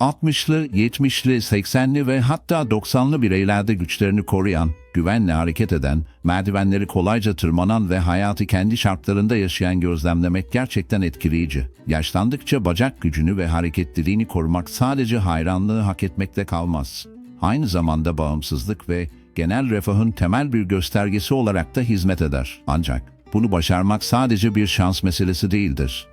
60'lı, 70'li, 80'li ve hatta 90'lı bireylerde güçlerini koruyan, güvenle hareket eden, merdivenleri kolayca tırmanan ve hayatı kendi şartlarında yaşayan gözlemlemek gerçekten etkileyici. Yaşlandıkça bacak gücünü ve hareketliliğini korumak sadece hayranlığı hak etmekle kalmaz. Aynı zamanda bağımsızlık ve genel refahın temel bir göstergesi olarak da hizmet eder. Ancak bunu başarmak sadece bir şans meselesi değildir.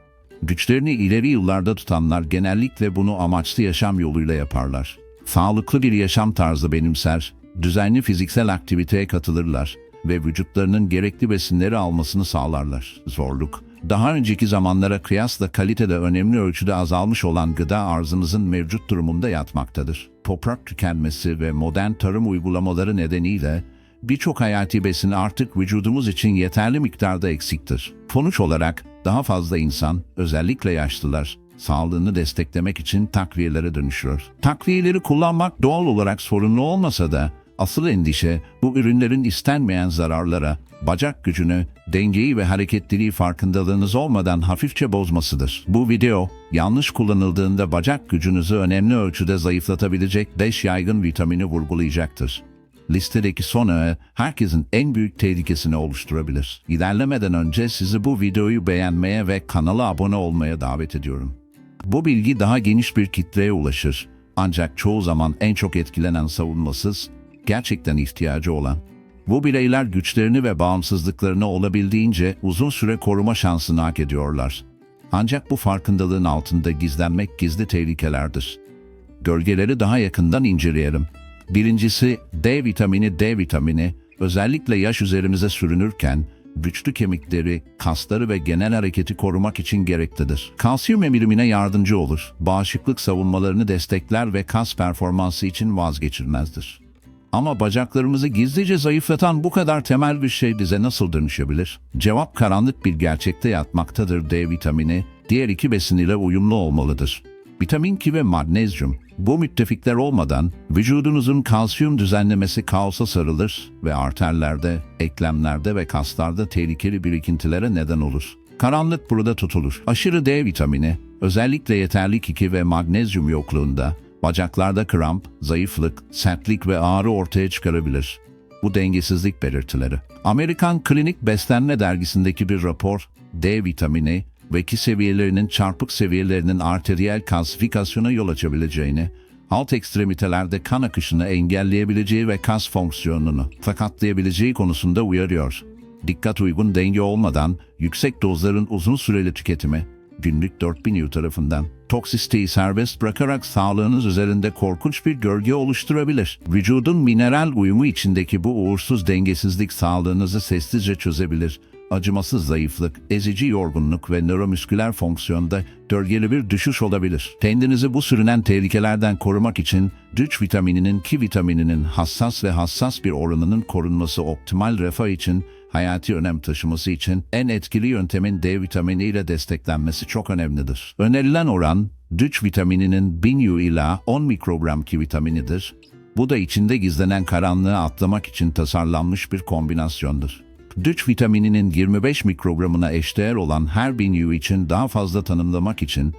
Güçlerini ileri yıllarda tutanlar genellikle bunu amaçlı yaşam yoluyla yaparlar. Sağlıklı bir yaşam tarzı benimser, düzenli fiziksel aktiviteye katılırlar ve vücutlarının gerekli besinleri almasını sağlarlar. Zorluk, daha önceki zamanlara kıyasla kalitede önemli ölçüde azalmış olan gıda arzımızın mevcut durumunda yatmaktadır. Toprak tükenmesi ve modern tarım uygulamaları nedeniyle birçok hayati besin artık vücudumuz için yeterli miktarda eksiktir. Sonuç olarak daha fazla insan, özellikle yaşlılar, sağlığını desteklemek için takviyelere dönüşüyor. Takviyeleri kullanmak doğal olarak sorunlu olmasa da asıl endişe bu ürünlerin istenmeyen zararlara, bacak gücünü, dengeyi ve hareketliliği farkındalığınız olmadan hafifçe bozmasıdır. Bu video, yanlış kullanıldığında bacak gücünüzü önemli ölçüde zayıflatabilecek 5 yaygın vitamini vurgulayacaktır. Listedeki son öğe herkesin en büyük tehlikesini oluşturabilir. İlerlemeden önce sizi bu videoyu beğenmeye ve kanala abone olmaya davet ediyorum. Bu bilgi daha geniş bir kitleye ulaşır. Ancak çoğu zaman en çok etkilenen savunmasız, gerçekten ihtiyacı olan. Bu bireyler güçlerini ve bağımsızlıklarını olabildiğince uzun süre koruma şansını hak ediyorlar. Ancak bu farkındalığın altında gizlenmek gizli tehlikelerdir. Gölgeleri daha yakından inceleyelim. Birincisi D vitamini D vitamini özellikle yaş üzerimize sürünürken güçlü kemikleri, kasları ve genel hareketi korumak için gereklidir. Kalsiyum emilimine yardımcı olur, bağışıklık savunmalarını destekler ve kas performansı için vazgeçilmezdir. Ama bacaklarımızı gizlice zayıflatan bu kadar temel bir şey bize nasıl dönüşebilir? Cevap karanlık bir gerçekte yatmaktadır D vitamini, diğer iki besin ile uyumlu olmalıdır. Vitamin K ve magnezyum, bu müttefikler olmadan vücudunuzun kalsiyum düzenlemesi kaosa sarılır ve arterlerde, eklemlerde ve kaslarda tehlikeli birikintilere neden olur. Karanlık burada tutulur. Aşırı D vitamini, özellikle yeterli K2 ve magnezyum yokluğunda, bacaklarda kramp, zayıflık, sertlik ve ağrı ortaya çıkarabilir. Bu dengesizlik belirtileri. Amerikan Klinik Beslenme dergisindeki bir rapor, D vitamini ve ki seviyelerinin çarpık seviyelerinin arteriyel kalsifikasyona yol açabileceğini, alt ekstremitelerde kan akışını engelleyebileceği ve kas fonksiyonunu sakatlayabileceği konusunda uyarıyor. Dikkat uygun denge olmadan yüksek dozların uzun süreli tüketimi, günlük 4000 U tarafından toksisiteyi serbest bırakarak sağlığınız üzerinde korkunç bir gölge oluşturabilir. Vücudun mineral uyumu içindeki bu uğursuz dengesizlik sağlığınızı sessizce çözebilir acımasız zayıflık, ezici yorgunluk ve nöromüsküler fonksiyonda gölgeli bir düşüş olabilir. Kendinizi bu sürünen tehlikelerden korumak için D3 vitamininin ki vitamininin hassas ve hassas bir oranının korunması optimal refah için hayati önem taşıması için en etkili yöntemin D vitamini ile desteklenmesi çok önemlidir. Önerilen oran D3 vitamininin 1000 U ila 10 mikrogram ki vitaminidir. Bu da içinde gizlenen karanlığı atlamak için tasarlanmış bir kombinasyondur. D3 vitamininin 25 mikrogramına eşdeğer olan her 1000 U için daha fazla tanımlamak için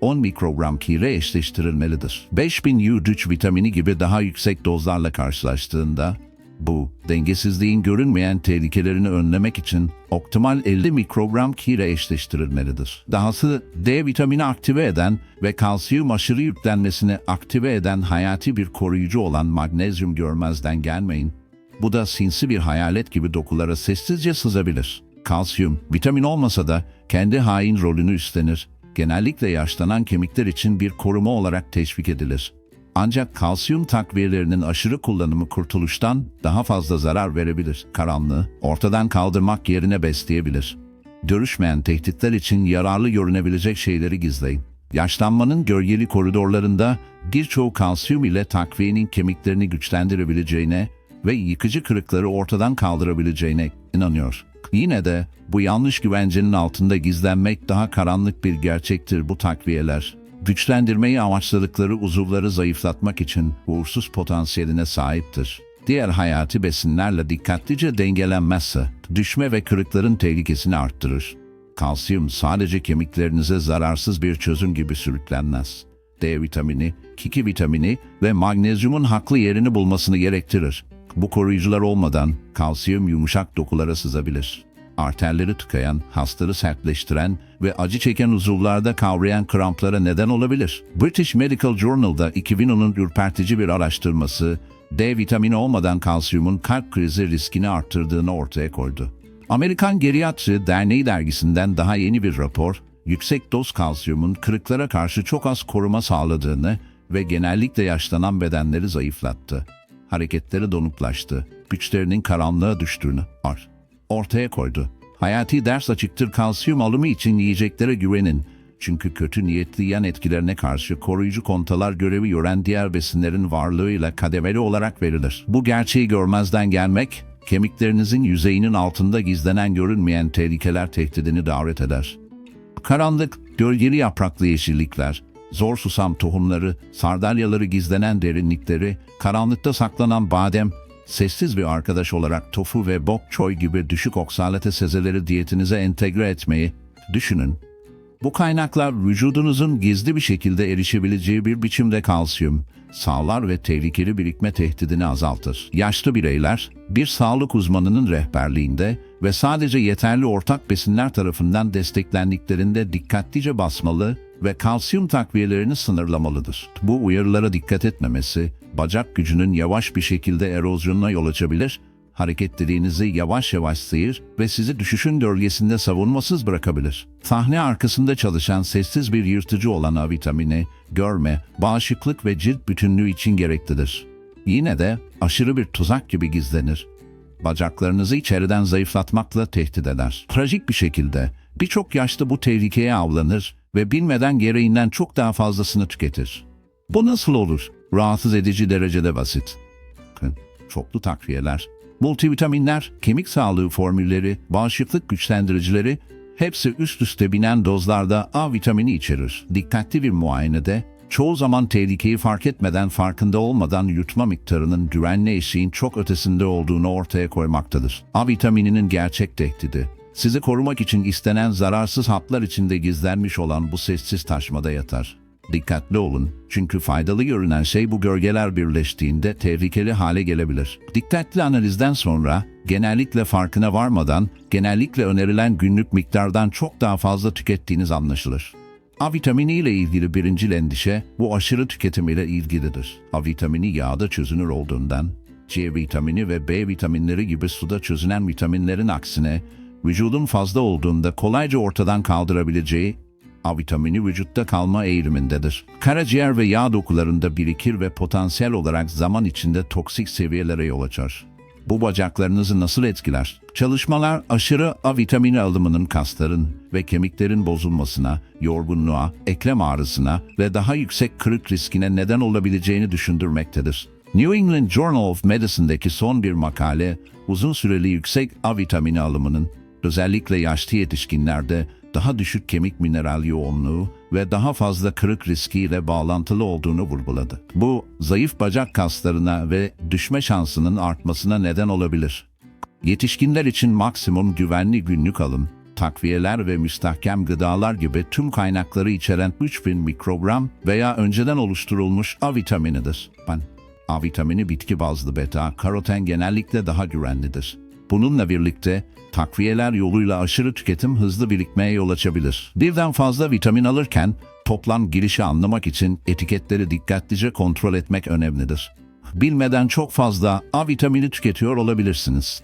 10 mikrogram kire eşleştirilmelidir. 5000 U D3 vitamini gibi daha yüksek dozlarla karşılaştığında bu, dengesizliğin görünmeyen tehlikelerini önlemek için optimal 50 mikrogram kire eşleştirilmelidir. Dahası D vitamini aktive eden ve kalsiyum aşırı yüklenmesini aktive eden hayati bir koruyucu olan magnezyum görmezden gelmeyin. Bu da sinsi bir hayalet gibi dokulara sessizce sızabilir. Kalsiyum, vitamin olmasa da kendi hain rolünü üstlenir. Genellikle yaşlanan kemikler için bir koruma olarak teşvik edilir. Ancak kalsiyum takviyelerinin aşırı kullanımı kurtuluştan daha fazla zarar verebilir. Karanlığı ortadan kaldırmak yerine besleyebilir. Görüşmeyen tehditler için yararlı görünebilecek şeyleri gizleyin. Yaşlanmanın gölgeli koridorlarında birçoğu kalsiyum ile takviyenin kemiklerini güçlendirebileceğine ve yıkıcı kırıkları ortadan kaldırabileceğine inanıyor. Yine de bu yanlış güvencenin altında gizlenmek daha karanlık bir gerçektir bu takviyeler. Güçlendirmeyi amaçladıkları uzuvları zayıflatmak için uğursuz potansiyeline sahiptir. Diğer hayati besinlerle dikkatlice dengelenmezse düşme ve kırıkların tehlikesini arttırır. Kalsiyum sadece kemiklerinize zararsız bir çözüm gibi sürüklenmez. D vitamini, kiki vitamini ve magnezyumun haklı yerini bulmasını gerektirir. Bu koruyucular olmadan kalsiyum yumuşak dokulara sızabilir. Arterleri tıkayan, hastaları sertleştiren ve acı çeken uzuvlarda kavrayan kramplara neden olabilir. British Medical Journal'da 2010'un ürpertici bir araştırması, D vitamini olmadan kalsiyumun kalp krizi riskini arttırdığını ortaya koydu. Amerikan Geriatri Derneği dergisinden daha yeni bir rapor, yüksek doz kalsiyumun kırıklara karşı çok az koruma sağladığını ve genellikle yaşlanan bedenleri zayıflattı. Hareketleri donuklaştı, güçlerinin karanlığa düştüğünü ar ortaya koydu. Hayati ders açıktır kalsiyum alımı için yiyeceklere güvenin. Çünkü kötü niyetli yan etkilerine karşı koruyucu kontalar görevi gören diğer besinlerin varlığıyla kademeli olarak verilir. Bu gerçeği görmezden gelmek, kemiklerinizin yüzeyinin altında gizlenen görünmeyen tehlikeler tehdidini davet eder. Karanlık, gölgeli yapraklı yeşillikler, zor susam tohumları, sardalyaları gizlenen derinlikleri, karanlıkta saklanan badem, sessiz bir arkadaş olarak tofu ve bok choy gibi düşük oksalate sezeleri diyetinize entegre etmeyi düşünün. Bu kaynaklar vücudunuzun gizli bir şekilde erişebileceği bir biçimde kalsiyum, sağlar ve tehlikeli birikme tehdidini azaltır. Yaşlı bireyler, bir sağlık uzmanının rehberliğinde ve sadece yeterli ortak besinler tarafından desteklendiklerinde dikkatlice basmalı ve kalsiyum takviyelerini sınırlamalıdır. Bu uyarılara dikkat etmemesi, bacak gücünün yavaş bir şekilde erozyonuna yol açabilir, hareketliliğinizi yavaş yavaş sıyır ve sizi düşüşün gölgesinde savunmasız bırakabilir. Sahne arkasında çalışan sessiz bir yırtıcı olan A vitamini, görme, bağışıklık ve cilt bütünlüğü için gereklidir. Yine de aşırı bir tuzak gibi gizlenir. Bacaklarınızı içeriden zayıflatmakla tehdit eder. Trajik bir şekilde birçok yaşlı bu tehlikeye avlanır ve bilmeden gereğinden çok daha fazlasını tüketir. Bu nasıl olur? Rahatsız edici derecede basit. Çoklu takviyeler, multivitaminler, kemik sağlığı formülleri, bağışıklık güçlendiricileri hepsi üst üste binen dozlarda A vitamini içerir. Dikkatli bir muayenede çoğu zaman tehlikeyi fark etmeden farkında olmadan yutma miktarının güvenli eşiğin çok ötesinde olduğunu ortaya koymaktadır. A vitamininin gerçek tehdidi sizi korumak için istenen zararsız haplar içinde gizlenmiş olan bu sessiz taşmada yatar. Dikkatli olun çünkü faydalı görünen şey bu gölgeler birleştiğinde tehlikeli hale gelebilir. Dikkatli analizden sonra genellikle farkına varmadan genellikle önerilen günlük miktardan çok daha fazla tükettiğiniz anlaşılır. A vitamini ile ilgili birinci endişe bu aşırı tüketim ile ilgilidir. A vitamini yağda çözünür olduğundan C vitamini ve B vitaminleri gibi suda çözünen vitaminlerin aksine vücudun fazla olduğunda kolayca ortadan kaldırabileceği A vitamini vücutta kalma eğilimindedir. Karaciğer ve yağ dokularında birikir ve potansiyel olarak zaman içinde toksik seviyelere yol açar. Bu bacaklarınızı nasıl etkiler? Çalışmalar aşırı A vitamini alımının kasların ve kemiklerin bozulmasına, yorgunluğa, eklem ağrısına ve daha yüksek kırık riskine neden olabileceğini düşündürmektedir. New England Journal of Medicine'deki son bir makale, uzun süreli yüksek A vitamini alımının özellikle yaşlı yetişkinlerde daha düşük kemik mineral yoğunluğu ve daha fazla kırık riskiyle bağlantılı olduğunu vurguladı. Bu, zayıf bacak kaslarına ve düşme şansının artmasına neden olabilir. Yetişkinler için maksimum güvenli günlük alım, takviyeler ve müstahkem gıdalar gibi tüm kaynakları içeren 3000 mikrogram veya önceden oluşturulmuş A vitaminidir. A vitamini bitki bazlı beta karoten genellikle daha güvenlidir. Bununla birlikte takviyeler yoluyla aşırı tüketim hızlı birikmeye yol açabilir. Birden fazla vitamin alırken toplam girişi anlamak için etiketleri dikkatlice kontrol etmek önemlidir. Bilmeden çok fazla A vitamini tüketiyor olabilirsiniz.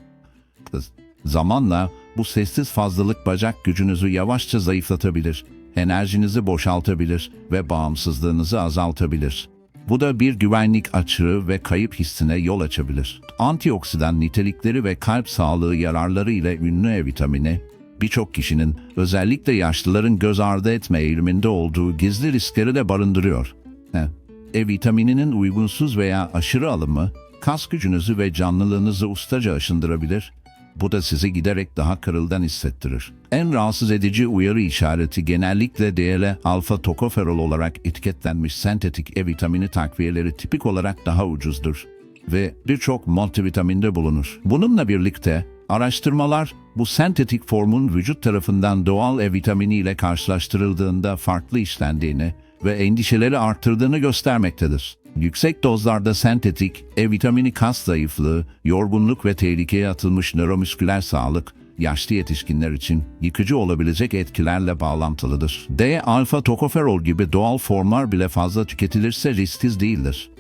Zamanla bu sessiz fazlalık bacak gücünüzü yavaşça zayıflatabilir, enerjinizi boşaltabilir ve bağımsızlığınızı azaltabilir. Bu da bir güvenlik açığı ve kayıp hissine yol açabilir. Antioksidan nitelikleri ve kalp sağlığı yararları ile ünlü E vitamini, birçok kişinin özellikle yaşlıların göz ardı etme eğiliminde olduğu gizli riskleri de barındırıyor. E, e vitamininin uygunsuz veya aşırı alımı, kas gücünüzü ve canlılığınızı ustaca aşındırabilir, bu da sizi giderek daha kırıldan hissettirir. En rahatsız edici uyarı işareti genellikle DL alfa tokoferol olarak etiketlenmiş sentetik E vitamini takviyeleri tipik olarak daha ucuzdur ve birçok multivitaminde bulunur. Bununla birlikte araştırmalar bu sentetik formun vücut tarafından doğal E vitamini ile karşılaştırıldığında farklı işlendiğini ve endişeleri arttırdığını göstermektedir. Yüksek dozlarda sentetik E vitamini kas zayıflığı, yorgunluk ve tehlikeye atılmış nöromüsküler sağlık, yaşlı yetişkinler için yıkıcı olabilecek etkilerle bağlantılıdır. D alfa tokoferol gibi doğal formlar bile fazla tüketilirse risksiz değildir.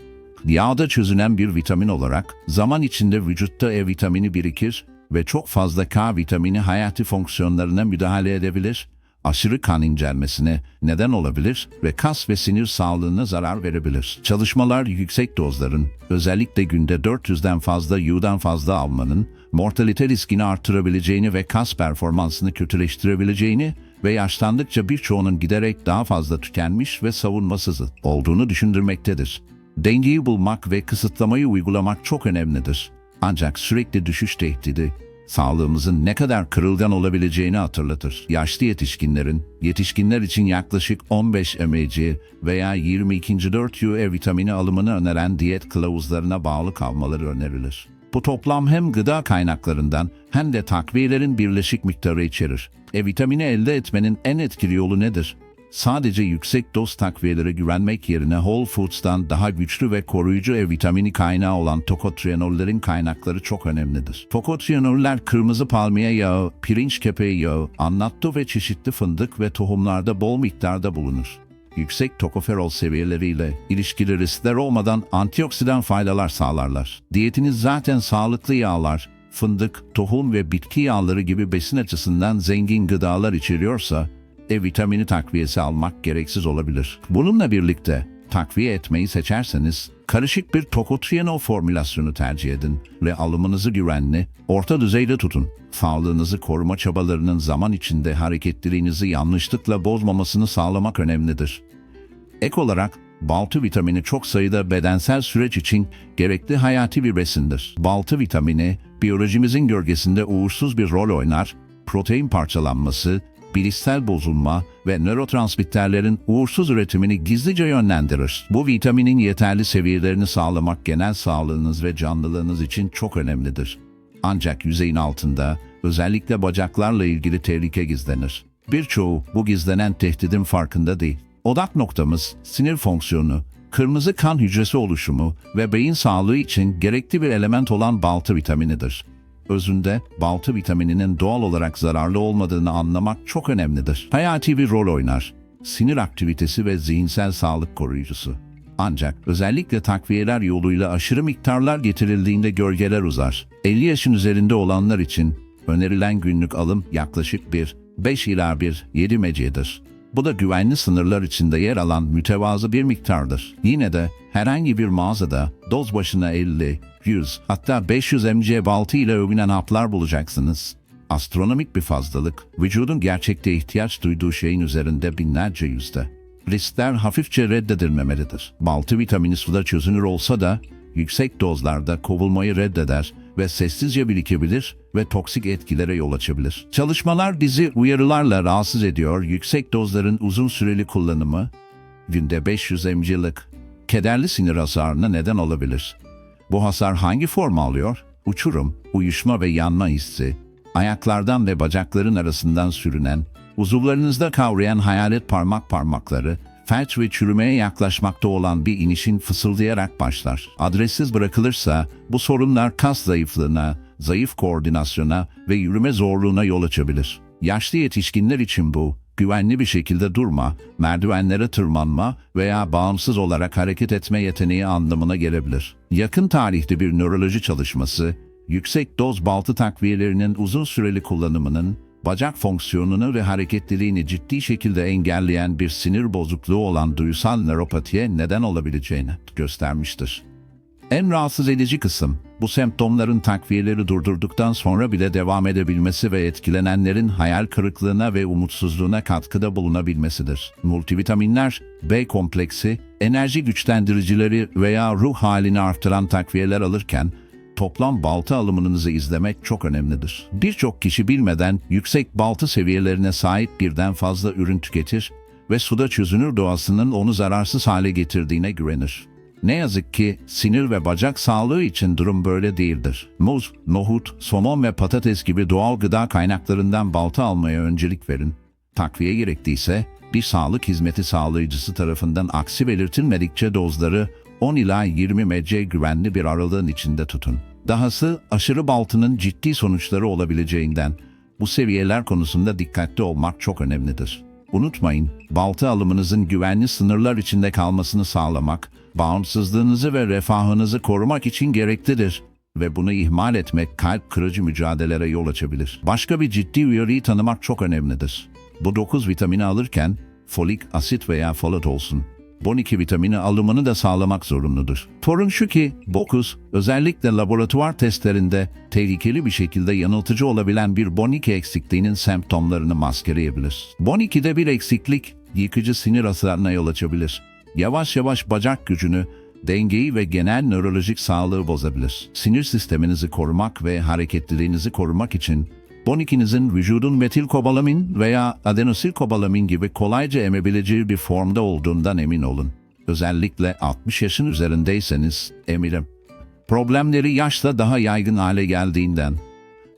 Yağda çözünen bir vitamin olarak zaman içinde vücutta E vitamini birikir ve çok fazla K vitamini hayati fonksiyonlarına müdahale edebilir, aşırı kan incelmesine neden olabilir ve kas ve sinir sağlığına zarar verebilir. Çalışmalar yüksek dozların, özellikle günde 400'den fazla U'dan fazla almanın, mortalite riskini artırabileceğini ve kas performansını kötüleştirebileceğini ve yaşlandıkça birçoğunun giderek daha fazla tükenmiş ve savunmasız olduğunu düşündürmektedir. Dengeyi bulmak ve kısıtlamayı uygulamak çok önemlidir. Ancak sürekli düşüş tehdidi, sağlığımızın ne kadar kırılgan olabileceğini hatırlatır. Yaşlı yetişkinlerin, yetişkinler için yaklaşık 15 mg veya 22. 4 UE vitamini alımını öneren diyet kılavuzlarına bağlı kalmaları önerilir. Bu toplam hem gıda kaynaklarından hem de takviyelerin birleşik miktarı içerir. E vitamini elde etmenin en etkili yolu nedir? Sadece yüksek doz takviyelere güvenmek yerine Whole Foods'tan daha güçlü ve koruyucu E vitamini kaynağı olan tokotrienollerin kaynakları çok önemlidir. Tokotrienoller kırmızı palmiye yağı, pirinç kepeği yağı, annatto ve çeşitli fındık ve tohumlarda bol miktarda bulunur. Yüksek tokoferol seviyeleriyle ilişkili riskler olmadan antioksidan faydalar sağlarlar. Diyetiniz zaten sağlıklı yağlar, fındık, tohum ve bitki yağları gibi besin açısından zengin gıdalar içeriyorsa, e vitamini takviyesi almak gereksiz olabilir. Bununla birlikte takviye etmeyi seçerseniz karışık bir tokotrienol formülasyonu tercih edin ve alımınızı güvenli, orta düzeyde tutun. Sağlığınızı koruma çabalarının zaman içinde hareketliliğinizi yanlışlıkla bozmamasını sağlamak önemlidir. Ek olarak baltı vitamini çok sayıda bedensel süreç için gerekli hayati bir besindir. Baltı vitamini biyolojimizin gölgesinde uğursuz bir rol oynar, protein parçalanması, bilişsel bozulma ve nörotransmitterlerin uğursuz üretimini gizlice yönlendirir. Bu vitaminin yeterli seviyelerini sağlamak genel sağlığınız ve canlılığınız için çok önemlidir. Ancak yüzeyin altında özellikle bacaklarla ilgili tehlike gizlenir. Birçoğu bu gizlenen tehdidin farkında değil. Odak noktamız sinir fonksiyonu, kırmızı kan hücresi oluşumu ve beyin sağlığı için gerekli bir element olan baltı vitaminidir. Özünde baltı vitamininin doğal olarak zararlı olmadığını anlamak çok önemlidir. Hayati bir rol oynar. Sinir aktivitesi ve zihinsel sağlık koruyucusu. Ancak özellikle takviyeler yoluyla aşırı miktarlar getirildiğinde gölgeler uzar. 50 yaşın üzerinde olanlar için önerilen günlük alım yaklaşık 1, 5 ila 1, 7 mc'dir. Bu da güvenli sınırlar içinde yer alan mütevazı bir miktardır. Yine de herhangi bir mağazada doz başına 50, 100 hatta 500 mc baltı ile övünen haplar bulacaksınız. Astronomik bir fazlalık, vücudun gerçekte ihtiyaç duyduğu şeyin üzerinde binlerce yüzde. Riskler hafifçe reddedilmemelidir. Baltı vitamini suda çözünür olsa da yüksek dozlarda kovulmayı reddeder ve sessizce birikebilir ve toksik etkilere yol açabilir. Çalışmalar bizi uyarılarla rahatsız ediyor. Yüksek dozların uzun süreli kullanımı günde 500 mg'lik kederli sinir hasarına neden olabilir. Bu hasar hangi form alıyor? Uçurum, uyuşma ve yanma hissi, ayaklardan ve bacakların arasından sürünen, uzuvlarınızda kavrayan hayalet parmak parmakları, felç ve çürümeye yaklaşmakta olan bir inişin fısıldayarak başlar. Adressiz bırakılırsa bu sorunlar kas zayıflığına, zayıf koordinasyona ve yürüme zorluğuna yol açabilir. Yaşlı yetişkinler için bu, güvenli bir şekilde durma, merdivenlere tırmanma veya bağımsız olarak hareket etme yeteneği anlamına gelebilir. Yakın tarihte bir nöroloji çalışması, yüksek doz baltı takviyelerinin uzun süreli kullanımının bacak fonksiyonunu ve hareketliliğini ciddi şekilde engelleyen bir sinir bozukluğu olan duysal nöropatiye neden olabileceğini göstermiştir. En rahatsız edici kısım, bu semptomların takviyeleri durdurduktan sonra bile devam edebilmesi ve etkilenenlerin hayal kırıklığına ve umutsuzluğuna katkıda bulunabilmesidir. Multivitaminler, B kompleksi, enerji güçlendiricileri veya ruh halini artıran takviyeler alırken, toplam baltı alımınızı izlemek çok önemlidir. Birçok kişi bilmeden yüksek baltı seviyelerine sahip birden fazla ürün tüketir ve suda çözünür doğasının onu zararsız hale getirdiğine güvenir. Ne yazık ki sinir ve bacak sağlığı için durum böyle değildir. Muz, nohut, somon ve patates gibi doğal gıda kaynaklarından balta almaya öncelik verin. Takviye gerektiyse bir sağlık hizmeti sağlayıcısı tarafından aksi belirtilmedikçe dozları 10 ila 20 mc güvenli bir aralığın içinde tutun. Dahası aşırı baltının ciddi sonuçları olabileceğinden bu seviyeler konusunda dikkatli olmak çok önemlidir. Unutmayın, balta alımınızın güvenli sınırlar içinde kalmasını sağlamak, bağımsızlığınızı ve refahınızı korumak için gereklidir ve bunu ihmal etmek kalp kırıcı mücadelelere yol açabilir. Başka bir ciddi uyarıyı tanımak çok önemlidir. Bu 9 vitamini alırken folik asit veya folat olsun. B12 vitamini alımını da sağlamak zorunludur. Sorun şu ki, BOKUS özellikle laboratuvar testlerinde tehlikeli bir şekilde yanıltıcı olabilen bir B12 eksikliğinin semptomlarını maskeleyebilir. B12'de bir eksiklik yıkıcı sinir hasarına yol açabilir. Yavaş yavaş bacak gücünü, dengeyi ve genel nörolojik sağlığı bozabilir. Sinir sisteminizi korumak ve hareketliliğinizi korumak için B12'nizin vücudun metilkobalamin veya adenosilkobalamin gibi kolayca emebileceği bir formda olduğundan emin olun. Özellikle 60 yaşın üzerindeyseniz emirim. Problemleri yaşla daha yaygın hale geldiğinden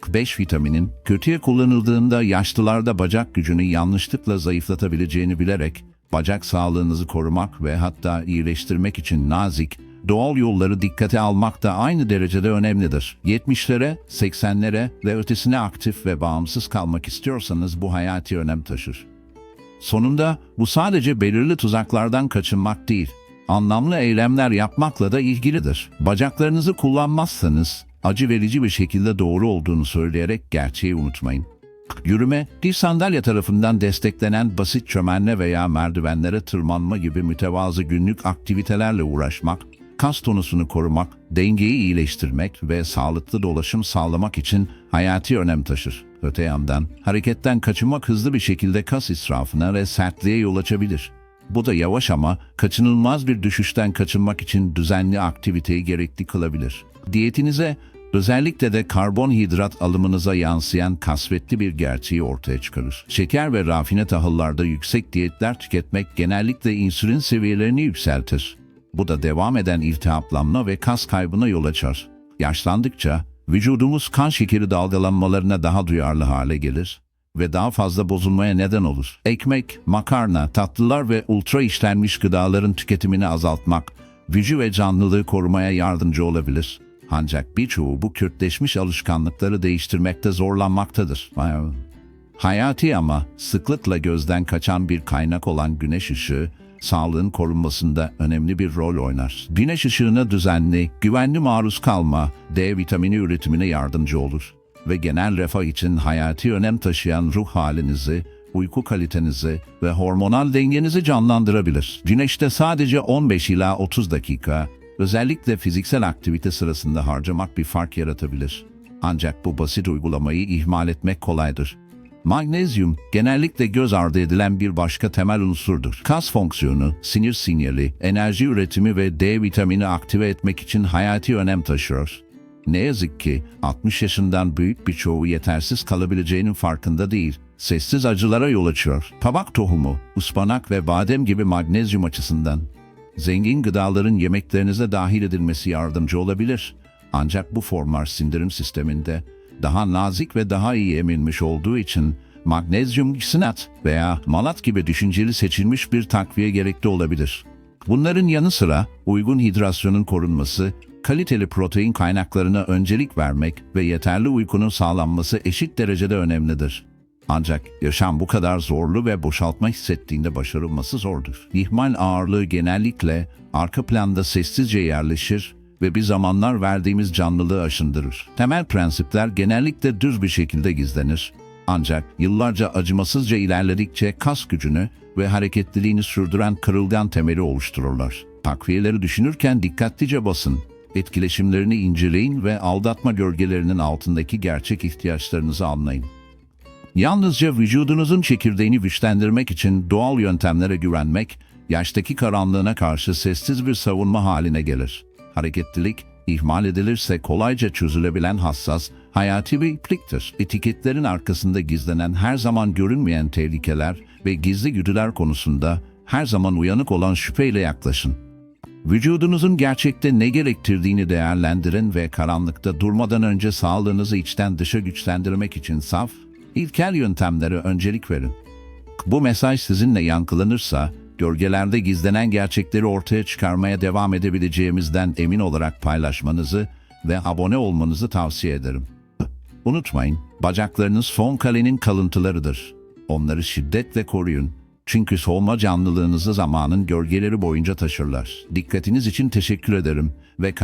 5 vitaminin kötüye kullanıldığında yaşlılarda bacak gücünü yanlışlıkla zayıflatabileceğini bilerek bacak sağlığınızı korumak ve hatta iyileştirmek için nazik, doğal yolları dikkate almak da aynı derecede önemlidir. 70'lere, 80'lere ve ötesine aktif ve bağımsız kalmak istiyorsanız bu hayati önem taşır. Sonunda bu sadece belirli tuzaklardan kaçınmak değil, anlamlı eylemler yapmakla da ilgilidir. Bacaklarınızı kullanmazsanız acı verici bir şekilde doğru olduğunu söyleyerek gerçeği unutmayın. Yürüme, bir sandalye tarafından desteklenen basit çömelme veya merdivenlere tırmanma gibi mütevazı günlük aktivitelerle uğraşmak, kas tonusunu korumak, dengeyi iyileştirmek ve sağlıklı dolaşım sağlamak için hayati önem taşır. Öte yandan, hareketten kaçınmak hızlı bir şekilde kas israfına ve sertliğe yol açabilir. Bu da yavaş ama kaçınılmaz bir düşüşten kaçınmak için düzenli aktiviteyi gerekli kılabilir. Diyetinize Özellikle de karbonhidrat alımınıza yansıyan kasvetli bir gerçeği ortaya çıkarır. Şeker ve rafine tahıllarda yüksek diyetler tüketmek genellikle insülin seviyelerini yükseltir. Bu da devam eden iltihaplanma ve kas kaybına yol açar. Yaşlandıkça vücudumuz kan şekeri dalgalanmalarına daha duyarlı hale gelir ve daha fazla bozulmaya neden olur. Ekmek, makarna, tatlılar ve ultra işlenmiş gıdaların tüketimini azaltmak, gücü ve canlılığı korumaya yardımcı olabilir. Ancak birçoğu bu kürtleşmiş alışkanlıkları değiştirmekte zorlanmaktadır. Hayati ama sıklıkla gözden kaçan bir kaynak olan güneş ışığı, sağlığın korunmasında önemli bir rol oynar. Güneş ışığına düzenli, güvenli maruz kalma, D vitamini üretimine yardımcı olur ve genel refah için hayati önem taşıyan ruh halinizi, uyku kalitenizi ve hormonal dengenizi canlandırabilir. Güneşte sadece 15 ila 30 dakika, özellikle fiziksel aktivite sırasında harcamak bir fark yaratabilir. Ancak bu basit uygulamayı ihmal etmek kolaydır. Magnezyum genellikle göz ardı edilen bir başka temel unsurdur. Kas fonksiyonu, sinir sinyali, enerji üretimi ve D vitamini aktive etmek için hayati önem taşıyor. Ne yazık ki 60 yaşından büyük birçoğu yetersiz kalabileceğinin farkında değil. Sessiz acılara yol açıyor. Tabak tohumu, ıspanak ve badem gibi magnezyum açısından zengin gıdaların yemeklerinize dahil edilmesi yardımcı olabilir. Ancak bu formlar sindirim sisteminde daha nazik ve daha iyi emilmiş olduğu için magnezyum sinat veya malat gibi düşünceli seçilmiş bir takviye gerekli olabilir. Bunların yanı sıra uygun hidrasyonun korunması, kaliteli protein kaynaklarına öncelik vermek ve yeterli uykunun sağlanması eşit derecede önemlidir. Ancak yaşam bu kadar zorlu ve boşaltma hissettiğinde başarılması zordur. İhmal ağırlığı genellikle arka planda sessizce yerleşir ve bir zamanlar verdiğimiz canlılığı aşındırır. Temel prensipler genellikle düz bir şekilde gizlenir. Ancak yıllarca acımasızca ilerledikçe kas gücünü ve hareketliliğini sürdüren kırılgan temeli oluştururlar. Takviyeleri düşünürken dikkatlice basın, etkileşimlerini inceleyin ve aldatma gölgelerinin altındaki gerçek ihtiyaçlarınızı anlayın. Yalnızca vücudunuzun çekirdeğini güçlendirmek için doğal yöntemlere güvenmek, yaştaki karanlığına karşı sessiz bir savunma haline gelir. Hareketlilik, ihmal edilirse kolayca çözülebilen hassas, hayati bir ipliktir. Etiketlerin arkasında gizlenen her zaman görünmeyen tehlikeler ve gizli güdüler konusunda her zaman uyanık olan şüpheyle yaklaşın. Vücudunuzun gerçekte ne gerektirdiğini değerlendirin ve karanlıkta durmadan önce sağlığınızı içten dışa güçlendirmek için saf, ilkel yöntemlere öncelik verin. Bu mesaj sizinle yankılanırsa, gölgelerde gizlenen gerçekleri ortaya çıkarmaya devam edebileceğimizden emin olarak paylaşmanızı ve abone olmanızı tavsiye ederim. Unutmayın, bacaklarınız fon kalenin kalıntılarıdır. Onları şiddetle koruyun. Çünkü soğuma canlılığınızı zamanın gölgeleri boyunca taşırlar. Dikkatiniz için teşekkür ederim ve